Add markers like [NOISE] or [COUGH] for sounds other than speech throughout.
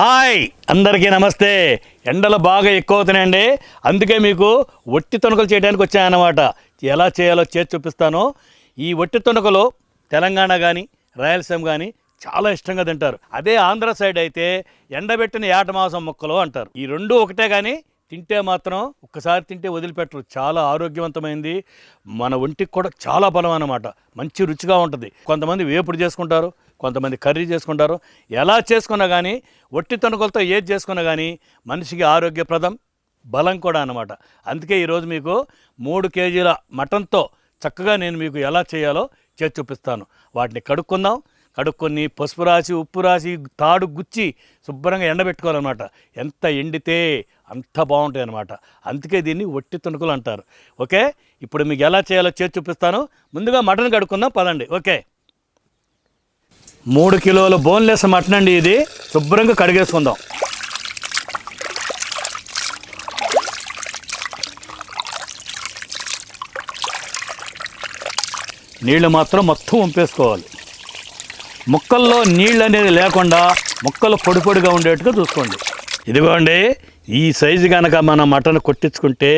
Hi! అందరికీ నమస్తే. ఎండలు బాగా ఎక్కువ అవుతున్నాయండి అందుకే మీకు ఒట్టి తొనకలు చేయడానికి వచ్చాయన్నమాట ఎలా చేయాలో చేసి చూపిస్తాను. ఈ ఒట్టి తొనకలు తెలంగాణ కానీ రాయలసీమ కానీ చాలా ఇష్టంగా తింటారు. అదే ఆంధ్ర సైడ్ అయితే ఎండబెట్టిన ఏటమాంసం ముక్కలు అంటారు. ఈ రెండు ఒకటే కానీ తింటే మాత్రం ఒక్కసారి తింటే వదిలిపెట్టరు. చాలా ఆరోగ్యవంతమైంది. మన ఒంటికి కూడా చాలా బలం అన్నమాట. మంచి రుచిగా ఉంటుంది. కొంతమంది వేపుడు చేసుకుంటారు. కొంతమంది కర్రీ చేసుకుంటారు. ఎలా చేసుకున్నా కానీ ఒట్టి తణుకులతో ఏది చేసుకున్నా కానీ మనిషికి ఆరోగ్యప్రదం బలం కూడా అనమాట అందుకే ఈరోజు మీకు మూడు కేజీల మటన్తో చక్కగా నేను మీకు ఎలా చేయాలో చేసి చూపిస్తాను. వాటిని కడుక్కుందాం. కడుక్కొని పసుపు రాసి ఉప్పు రాసి తాడు గుచ్చి శుభ్రంగా ఎండబెట్టుకోవాలన్నమాట. ఎంత ఎండితే అంత బాగుంటాయి అనమాట అందుకే దీన్ని ఒట్టి తుణుకులు అంటారు. ఓకే? ఇప్పుడు మీకు ఎలా చేయాలో చేసి చూపిస్తాను. ముందుగా మటన్ కడుక్కుందాం. పదండి. ఓకే? మూడు కిలోల బోన్లెస్ మటన్ అండి ఇది. శుభ్రంగా కడిగేసుకుందాం. నీళ్ళు మాత్రం మొత్తం వంపేసుకోవాలి. ముక్కల్లో నీళ్ళు అనేది లేకుండా ముక్కలు పొడి పొడిగా ఉండేట్టుగా చూసుకోండి. ఇదిగోండి ఈ సైజు కనుక మన మటన్ కొట్టించుకుంటే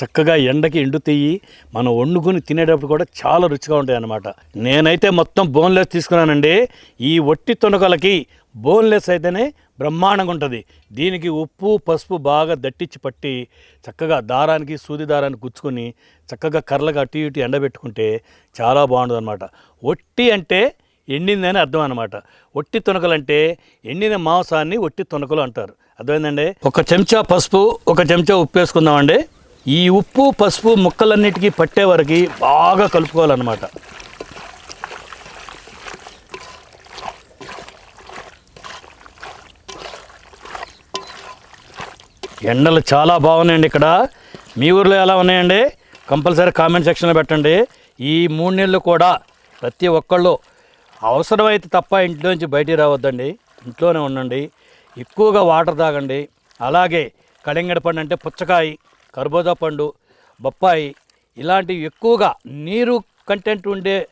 చక్కగా ఎండకి ఎండుతాయి మనం వండుకొని తినేటప్పుడు కూడా చాలా రుచిగా ఉంటాయి అన్నమాట నేనైతే మొత్తం బోన్లెస్ తీసుకున్నానండి. ఈ ఒట్టి తొనకలకి బోన్లెస్ అయితేనే బ్రహ్మాండంగా ఉంటుంది. దీనికి ఉప్పు పసుపు బాగా దట్టించి పట్టి చక్కగా దారానికి సూది దారానికి గుచ్చుకొని చక్కగా కర్రలుగా అటు ఇటు ఎండబెట్టుకుంటే చాలా బాగుంటుంది అనమాట ఒట్టి అంటే ఎండిందని అర్థం అనమాట ఒట్టి తునకలంటే ఎండిన మాంసాన్ని ఒట్టి తునకలు అంటారు. అర్థమైందండి? ఒక చెంచా పసుపు ఒక చెంచా ఉప్పు వేసుకుందామండి. ఈ ఉప్పు పసుపు ముక్కలన్నిటికీ పట్టే వరకు బాగా కలుపుకోవాలన్నమాట. ఎండలు చాలా బాగున్నాయండి ఇక్కడ. మీ ఊర్లో ఎలా ఉన్నాయండి? కంపల్సరీ కామెంట్ సెక్షన్లో పెట్టండి. ఈ మూడు నెలలు కూడా ప్రతి ఒక్కళ్ళు అవసరమైతే తప్ప ఇంట్లోంచి బయటికి రావద్దండి. ఇంట్లోనే ఉండండి. ఎక్కువగా వాటర్ తాగండి. అలాగే కలింగడ పండు అంటే పుచ్చకాయ కర్బూజా పండు బొప్పాయి ఇలాంటివి ఎక్కువగా నీరు కంటెంట్ ఉండే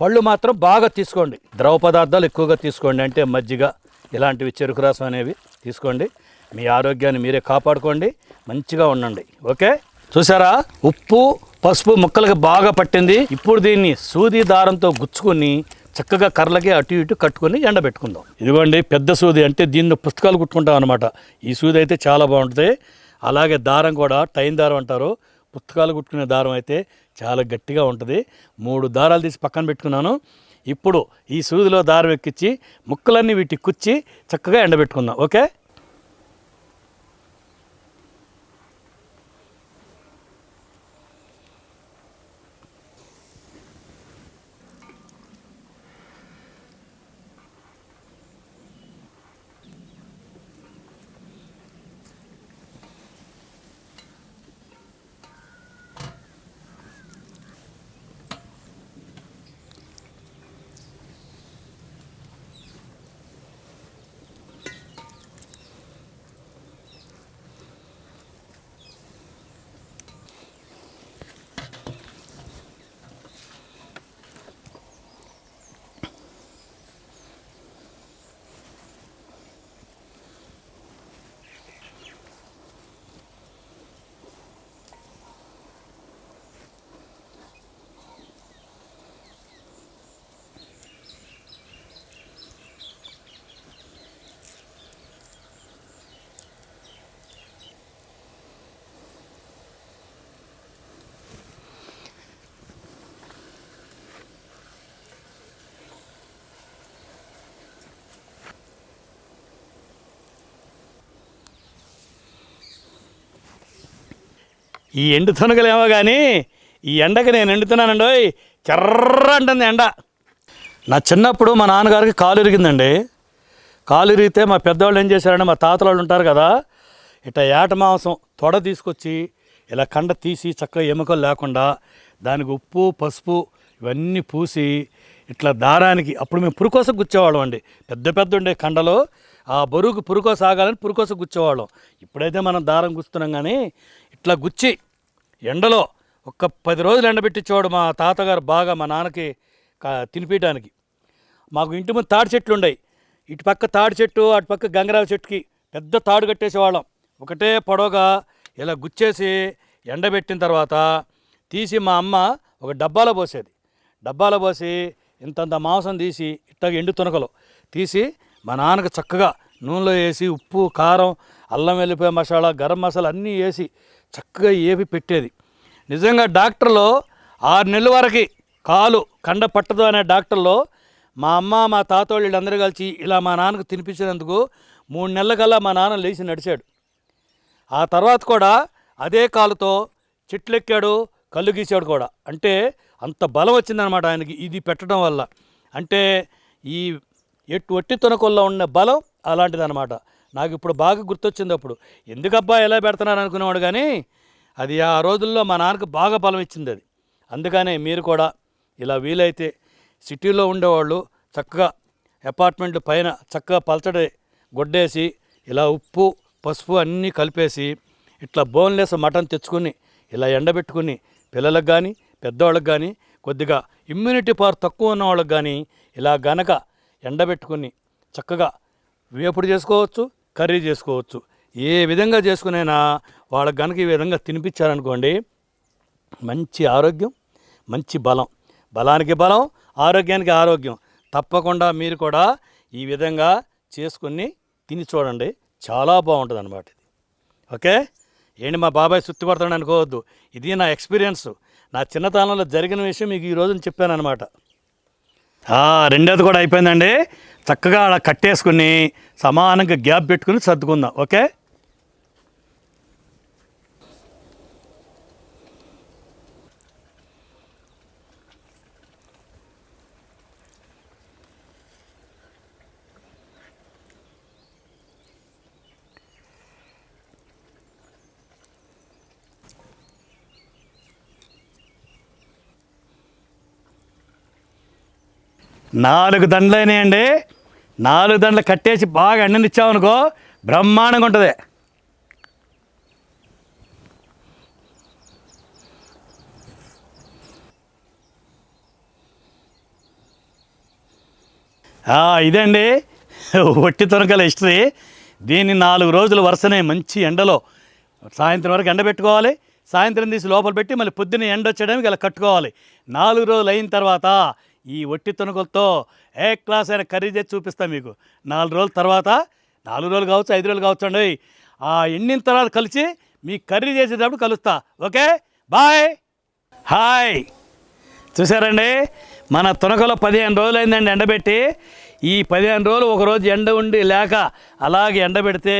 పళ్ళు మాత్రం బాగా తీసుకోండి. ద్రవ పదార్థాలు ఎక్కువగా తీసుకోండి. అంటే మజ్జిగ ఇలాంటివి చెరుకు రసం అనేవి తీసుకోండి. మీ ఆరోగ్యాన్ని మీరే కాపాడుకోండి. మంచిగా ఉండండి. ఓకే? చూసారా? ఉప్పు పసుపు ముక్కలకి బాగా పట్టింది. ఇప్పుడు దీన్ని సూది దారంతో గుచ్చుకొని చక్కగా కర్రలకి అటు ఇటు కట్టుకొని ఎండబెట్టుకుందాం. ఇదిగోండి పెద్ద సూది అంటే దీన్ని పుస్తకాలు కుట్టుకుంటాం అనమాట ఈ సూది అయితే చాలా బాగుంటుంది. అలాగే దారం కూడా టైం దారం అంటారు. పుస్తకాలు కుట్టుకునే దారం అయితే చాలా గట్టిగా ఉంటుంది. మూడు దారాలు తీసి పక్కన పెట్టుకున్నాను. ఇప్పుడు ఈ సూదిలో దారం ఎక్కించి ముక్కలన్నీ వీటికి కుచ్చి చక్కగా ఎండబెట్టుకుందాం. ఓకే? ఈ ఎండు తొనగలేమో కానీ ఈ ఎండకి నేను ఎండుతున్నానండి చర్ర అంటుంది ఎండ. నా చిన్నప్పుడు మా నాన్నగారికి కాలు ఇరిగిందండి. కాలు ఇరిగితే మా పెద్దవాళ్ళు ఏం చేశారంటే మా తాతల వాళ్ళు ఉంటారు కదా ఇట్లా ఏట మాంసం తొడ తీసుకొచ్చి ఇలా కండ తీసి చక్కగా ఎముకలు లేకుండా దానికి ఉప్పు పసుపు ఇవన్నీ పూసి ఇట్లా దారానికి అప్పుడు మేము పురుకోస గుచ్చేవాళ్ళం అండి. పెద్ద పెద్ద ఉండే కండలో ఆ బరువుకు పురుకోస ఆగాలని పురుకోస గుచ్చేవాళ్ళం. ఇప్పుడైతే మనం దారం గుచ్చుతున్నాం కానీ ఇట్లా గుచ్చి ఎండలో ఒక్క పది రోజులు ఎండబెట్టించేవాడు మా తాతగారు బాగా మా నాన్నకి తినిపించడానికి మాకు ఇంటి ముందు తాటి చెట్లు ఉండయి. ఇటు పక్క తాడి చెట్టు అటు పక్క గంగరాల చెట్టుకి పెద్ద తాడు కట్టేసేవాళ్ళం. ఒకటే పొడవుగా ఇలా గుచ్చేసి ఎండబెట్టిన తర్వాత తీసి మా అమ్మ ఒక డబ్బాలో పోసేది. డబ్బాలో పోసి ఇంతంత మాంసం తీసి ఇట్లా ఎండు తునకలు తీసి మా నాన్నకు చక్కగా నూనెలో వేసి ఉప్పు కారం అల్లం వెల్లిపాయ మసాలా గరం మసాలా అన్నీ వేసి చక్కగా ఏపి పెట్టేది. నిజంగా డాక్టర్లో ఆరు నెలల వరకు కాలు కండ పట్టదు అనే డాక్టర్లో మా అమ్మ మా తాతోళ్ళు వీళ్ళందరూ కలిసి ఇలా మా నాన్నకు తినిపించినందుకు మూడు నెలల కల్లా మా నాన్న లేచి నడిచాడు. ఆ తర్వాత కూడా అదే కాలుతో చెట్లెక్కాడు కళ్ళు గీసాడు కూడా. అంటే అంత బలం వచ్చిందనమాట ఆయనకి ఇది పెట్టడం వల్ల. అంటే ఈ ఎట్టు ఒట్టి తునకొల్లో ఉన్న బలం అలాంటిదన్నమాట. నాకు ఇప్పుడు బాగా గుర్తొచ్చింది అప్పుడు. ఎందుకబ్బా ఎలా పెడుతున్నారు అనుకునేవాడు కానీ అది ఆ రోజుల్లో మా నాన్నకు బాగా బలం ఇచ్చింది అది. అందుకనే మీరు కూడా ఇలా వీలైతే సిటీలో ఉండేవాళ్ళు చక్కగా అపార్ట్మెంట్ పైన చక్కగా పలచడి గొడ్డేసి ఇలా ఉప్పు పసుపు అన్నీ కలిపేసి ఇట్లా బోన్లెస్ మటన్ తెచ్చుకొని ఇలా ఎండబెట్టుకుని పిల్లలకు కానీ పెద్దవాళ్ళకి కానీ కొద్దిగా ఇమ్యూనిటీ పవర్ తక్కువ ఉన్న వాళ్ళకి కానీ ఇలా గనక ఎండబెట్టుకుని చక్కగా వేపుడు చేసుకోవచ్చు. కర్రీ చేసుకోవచ్చు. ఏ విధంగా చేసుకునైనా వాళ్ళకి కనుక ఈ విధంగా తినిపించారనుకోండి మంచి ఆరోగ్యం మంచి బలం. బలానికి బలం ఆరోగ్యానికి ఆరోగ్యం. తప్పకుండా మీరు కూడా ఈ విధంగా చేసుకుని తిని చూడండి. చాలా బాగుంటుంది అనమాట ఇది. ఓకే? ఏంటి మా బాబాయ్ సుత్తి అనుకోవద్దు. ఇది నా ఎక్స్పీరియన్స్. నా చిన్నతనంలో జరిగిన విషయం మీకు ఈ రోజున చెప్పాను అనమాట రెండోది కూడా అయిపోయిందండి. చక్కగా అలా కట్టేసుకుని సమానంగా గ్యాప్ పెట్టుకుని సర్దుకుందాం. ఓకే? నాలుగు దండలు అయినాయండి. నాలుగు దండలు కట్టేసి బాగా ఎండనిచ్చామనుకో బ్రహ్మాండంగా ఉంటుంది. ఇదే ఇదండి. ఒట్టి తొనకల హిస్టరీ. దీన్ని నాలుగు రోజులు వరుసనే మంచి ఎండలో సాయంత్రం వరకు ఎండబెట్టుకోవాలి సాయంత్రం తీసి లోపల పెట్టి మళ్ళీ పొద్దున్న ఎండ వచ్చేయడానికి ఇలా కట్టుకోవాలి. నాలుగు రోజులు అయిన తర్వాత ఈ ఒట్టి తొనకలతో ఏ క్లాస్ అయిన కర్రీ చేసి చూపిస్తాను మీకు. నాలుగు రోజుల తర్వాత నాలుగు రోజులు కావచ్చు ఐదు రోజులు కావచ్చు అండి. ఆ ఎండిన తర్వాత కలిసి మీ కర్రీ చేసేటప్పుడు కలుస్తా. ఓకే? బాయ్! హాయ్! చూసారండి మన తునకలో పదిహేను రోజులు అయిందండి ఎండబెట్టి. ఈ పదిహేను రోజులు ఒక రోజు ఎండ ఉండి లేక అలాగే ఎండబెడితే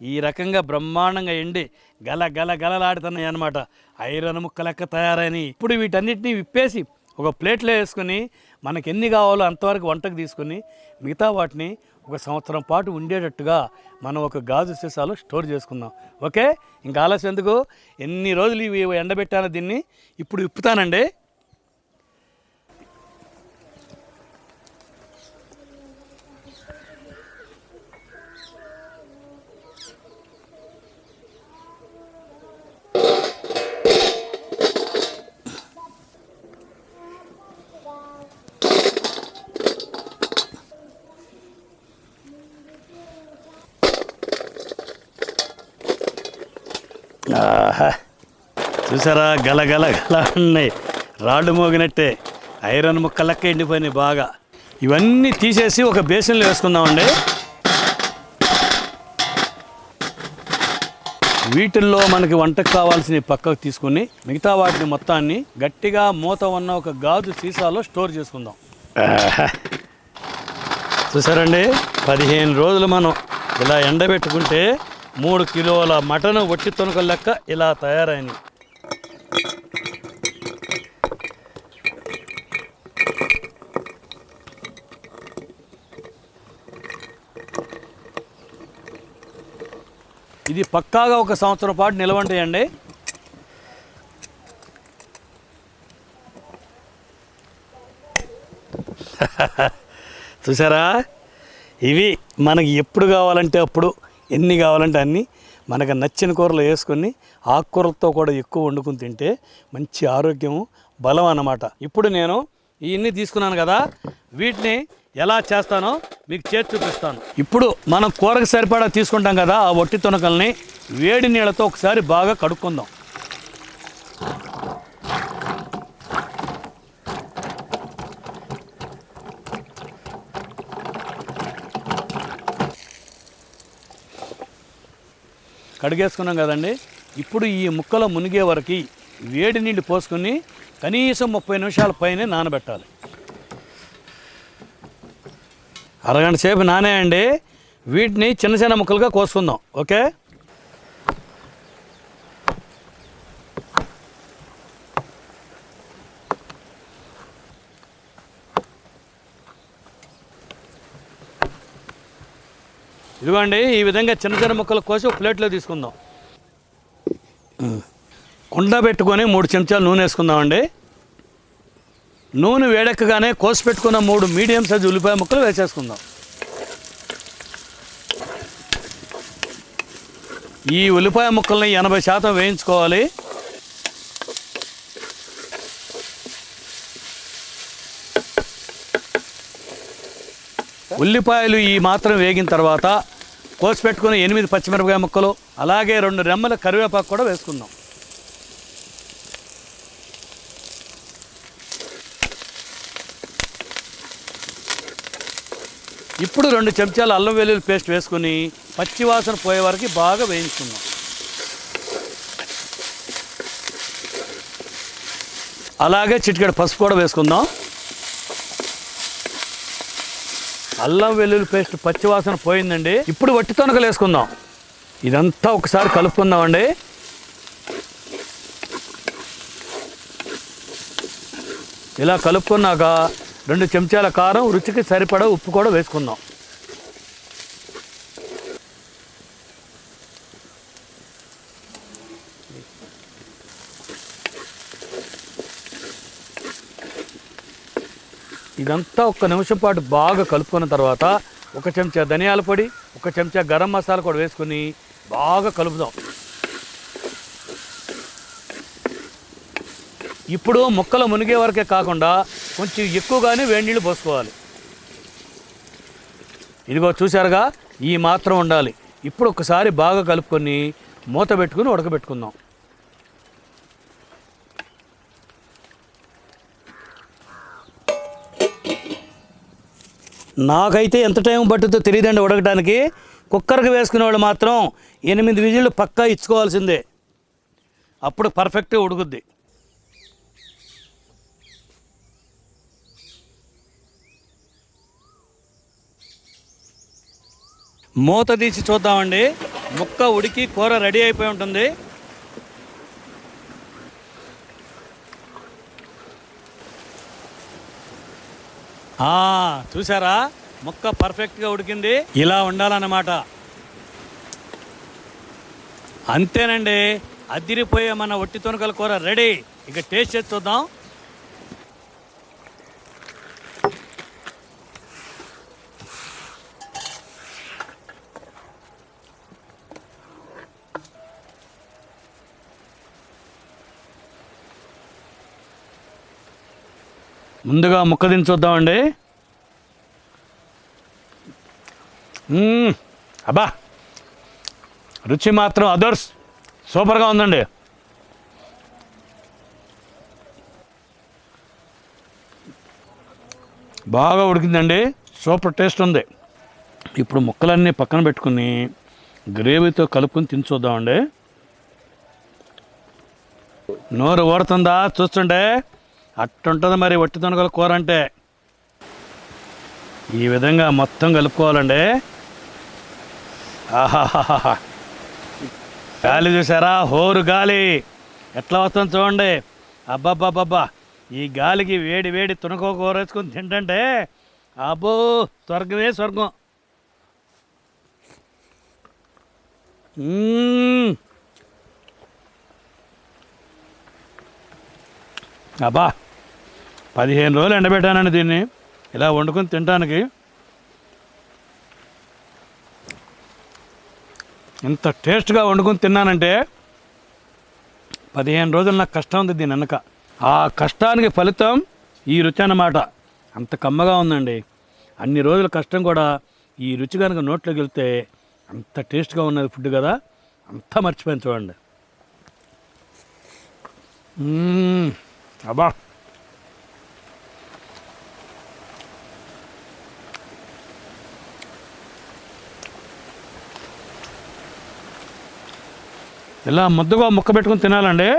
ఈ రకంగా బ్రహ్మాండంగా ఎండి గల గల గలలాడుతున్నాయి అనమాట ఐరన్ ముక్క లెక్క తయారైనవి ఇప్పుడు వీటన్నిటిని విప్పేసి ఒక ప్లేట్లో వేసుకుని మనకి ఎన్ని కావాలో అంతవరకు వంటకు తీసుకుని మిగతా వాటిని ఒక సంవత్సరం పాటు ఉండేటట్టుగా మనం ఒక గాజు సీసాలో స్టోర్ చేసుకుందాం. ఓకే? ఇంకా ఆలస్యం ఎందుకు? ఎన్ని రోజులు ఇవి ఎండబెట్టానో దీన్ని ఇప్పుడు ఇప్పుతానండి. ఆహా. చూసారా? గల గల గల ఉన్నాయి. రాళ్ళు మోగినట్టే. ఐరన్ ముక్కలెక్క ఎండిపోయినాయి బాగా. ఇవన్నీ తీసేసి ఒక బేసిన్లో వేసుకుందామండి. వీటిల్లో మనకి వంటకు కావాల్సినవి పక్కకు తీసుకుని మిగతా వాటిని మొత్తాన్ని గట్టిగా మూత ఉన్న ఒక గాజు సీసాలో స్టోర్ చేసుకుందాం. చూసారండి? పదిహేను రోజులు మనం ఇలా ఎండబెట్టుకుంటే మూడు కిలోల మటన్ ఒట్టి తొనకల లెక్క ఇలా తయారైంది. ఇది పక్కాగా ఒక సంవత్సరం పాటు నిలవంటాయండి [LAUGHS] చూసారా? ఇవి మనకి ఎప్పుడు కావాలంటే అప్పుడు ఎన్ని కావాలంటే అన్ని మనకు నచ్చిన కూరలు వేసుకొని ఆకుకూరలతో కూడా ఎక్కువ వండుకుని తింటే మంచి ఆరోగ్యము బలం అన్నమాట. ఇప్పుడు నేను ఇవన్నీ తీసుకున్నాను కదా వీటిని ఎలా చేస్తానో మీకు చేసి చూపిస్తాను. ఇప్పుడు మనం కూరకు సరిపడా తీసుకుంటాం కదా ఆ వట్టి తునకల్ని వేడి నీళ్ళతో ఒకసారి బాగా కడుక్కుందాం. కడిగేసుకున్నాం కదండి. ఇప్పుడు ఈ ముక్కలు మునిగే వరకు వేడి నీళ్ళు పోసుకొని కనీసం ముప్పై నిమిషాల పైనే నానబెట్టాలి. అరగంట సేపు నానేయండి. వీటిని చిన్న చిన్న ముక్కలుగా కోసుకుందాం. ఓకే? ఇదిగోండి ఈ విధంగా చిన్న చిన్న ముక్కలు కోసి ఒక ప్లేట్లో తీసుకుందాం. కుండ పెట్టుకొని మూడు చెంచాలు నూనె వేసుకుందామండి. నూనె వేడెక్కగానే కోసి పెట్టుకున్న మూడు మీడియం సైజు ఉల్లిపాయ ముక్కలు వేసేసుకుందాం. ఈ ఉల్లిపాయ ముక్కల్ని ఎనభై శాతం వేయించుకోవాలి. ఉల్లిపాయలు ఈ మాత్రం వేగిన తర్వాత కోసి పెట్టుకుని ఎనిమిది పచ్చిమిరపకాయ ముక్కలు అలాగే రెండు రెమ్మల కరివేపాకు కూడా వేసుకుందాం. ఇప్పుడు రెండు చెంచాలు అల్లం వెల్లుల్లి పేస్ట్ వేసుకుని పచ్చివాసన పోయే వరకు బాగా వేయించుకుందాం. అలాగే చిటికెడు పసుపు కూడా వేసుకుందాం. అల్లం వెల్లుల్లి పేస్ట్ పచ్చివాసన పోయిందండి. ఇప్పుడు వట్టి తొనకలు వేసుకుందాం. ఇదంతా ఒకసారి కలుపుకుందామండి. ఇలా కలుపుకున్నాక రెండు చెంచాల కారం రుచికి సరిపడా ఉప్పు కూడా వేసుకుందాం. ఇదంతా ఒక్క నిమిషం పాటు బాగా కలుపుకున్న తర్వాత ఒక చెంచా ధనియాల పొడి ఒక చెంచా గరం మసాలా కూడా వేసుకుని బాగా కలుపుదాం. ఇప్పుడు ముక్కలు మునిగే వరకే కాకుండా కొంచెం ఎక్కువగానే వేడి నీళ్ళు పోసుకోవాలి. ఇదిగో చూసారుగా ఈ మాత్రం ఉండాలి. ఇప్పుడు ఒకసారి బాగా కలుపుకొని మూత పెట్టుకుని ఉడకబెట్టుకుందాం. నాకైతే ఎంత టైం పట్టుతో తెలియదండి ఉడకడానికి కుక్కర్కి వేసుకునే వాళ్ళు మాత్రం ఎనిమిది విజిల్లు పక్కా ఇచ్చుకోవాల్సిందే. అప్పుడు పర్ఫెక్ట్గా ఉడుకుద్ది. మూత తీసి చూద్దామండి. ముక్క ఉడికి కూర రెడీ అయిపోయి ఉంటుంది. చూసారా ముక్క పర్ఫెక్ట్గా ఉడికింది. ఇలా ఉండాలన్నమాట. అంతేనండి. అదిరిపోయే మన ఒట్టి తొనకల కూర రెడీ. ఇక టేస్ట్ చేసి చూద్దాం. ముందుగా ముక్క తిని చూద్దామండి. అబ్బా. రుచి మాత్రం అదర్స్. సూపర్గా ఉందండి. బాగా ఉడికిందండి. సూపర్ టేస్ట్ ఉంది. ఇప్పుడు ముక్కలన్నీ పక్కన పెట్టుకుని గ్రేవీతో కలుపుకొని తిని చూద్దామండి. నోరు ఊరుతుందా? చూస్తుంటే అట్టుంటుంది మరి వట్టి దొనగల కూర అంటే. ఈ విధంగా మొత్తం కలుపుకోవాలండి. ఆహాహాహా. గాలి చూసారా హోరు గాలి. ఎట్లా వస్తుంది చూడండి. అబ్బాబ్బాబ్బా ఈ గాలికి వేడి వేడి తునకో కూర వేసుకొని తింటంటే అబ్బో స్వర్గమే స్వర్గం. అబ్బా. పదిహేను రోజులు ఎండబెట్టానండి దీన్ని. ఇలా వండుకొని తినడానికి. ఇంత టేస్ట్గా వండుకొని తిన్నానంటే పదిహేను రోజులు నాకు కష్టం ఉంది దీని వెనక. ఆ కష్టానికి ఫలితం ఈ రుచి అన్నమాట. అంత కమ్మగా ఉందండి. అన్ని రోజుల కష్టం కూడా ఈ రుచి కనుక నోట్లోకి వెళ్తే అంత టేస్ట్గా ఉన్నది ఫుడ్ కదా. అంతా మర్చిపోయాను చూడండి. అబ్బా. ఇలా ముద్దగా ముక్క పెట్టుకుని తినాలండి?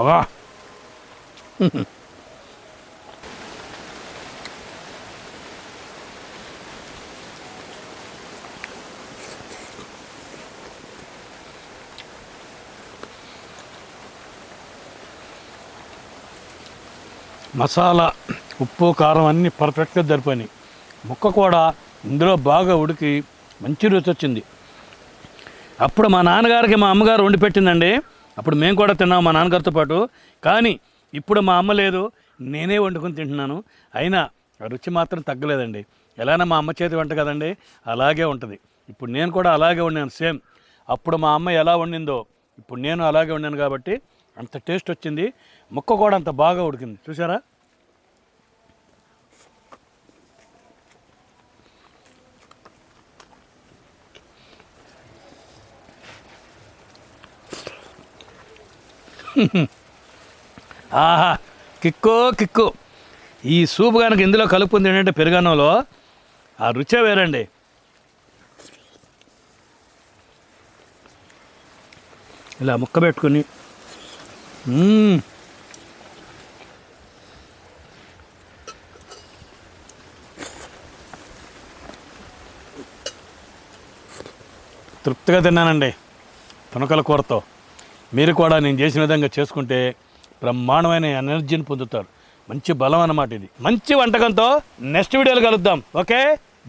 అవా మసాలా ఉప్పు కారం అన్నీ పర్ఫెక్ట్గా సరిపోయినాయి. ముక్క కూడా ఇందులో బాగా ఉడికి మంచి రుచి వచ్చింది అప్పుడు మా నాన్నగారికి మా అమ్మగారు వండి పెట్టిందండి. అప్పుడు మేము కూడా తిన్నాం మా నాన్నగారితో పాటు. కానీ ఇప్పుడు మా అమ్మ లేదు నేనే వండుకొని తింటున్నాను. అయినా ఆ రుచి మాత్రం తగ్గలేదండి. ఎలానా మా అమ్మ చేతి వంట కదండి అలాగే ఉంటుంది. ఇప్పుడు నేను కూడా అలాగే వండాను సేమ్. అప్పుడు మా అమ్మ ఎలా వండిందో ఇప్పుడు నేను అలాగే వండాను కాబట్టి అంత టేస్ట్ వచ్చింది. ముక్క కూడా అంత బాగా ఉడికింది. చూసారా [LAUGHS] ఆహా కిక్కో కిక్కు. ఈ సూప్ కనుక ఇందులో కలుపుకుంది ఏంటంటే పెరుగన్నంలో ఆ రుచే వేరండి. ఇలా ముక్క పెట్టుకుని. తృప్తిగా తిన్నానండి తునకల కూరతో. మీరు కూడా నేను చేసిన విధంగా చేసుకుంటే బ్రహ్మాండమైన ఎనర్జీని పొందుతారు. మంచి బలం అన్నమాట ఇది. మంచి వంటకంతో నెక్స్ట్ వీడియోలో కలుద్దాం. Okay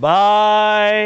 bye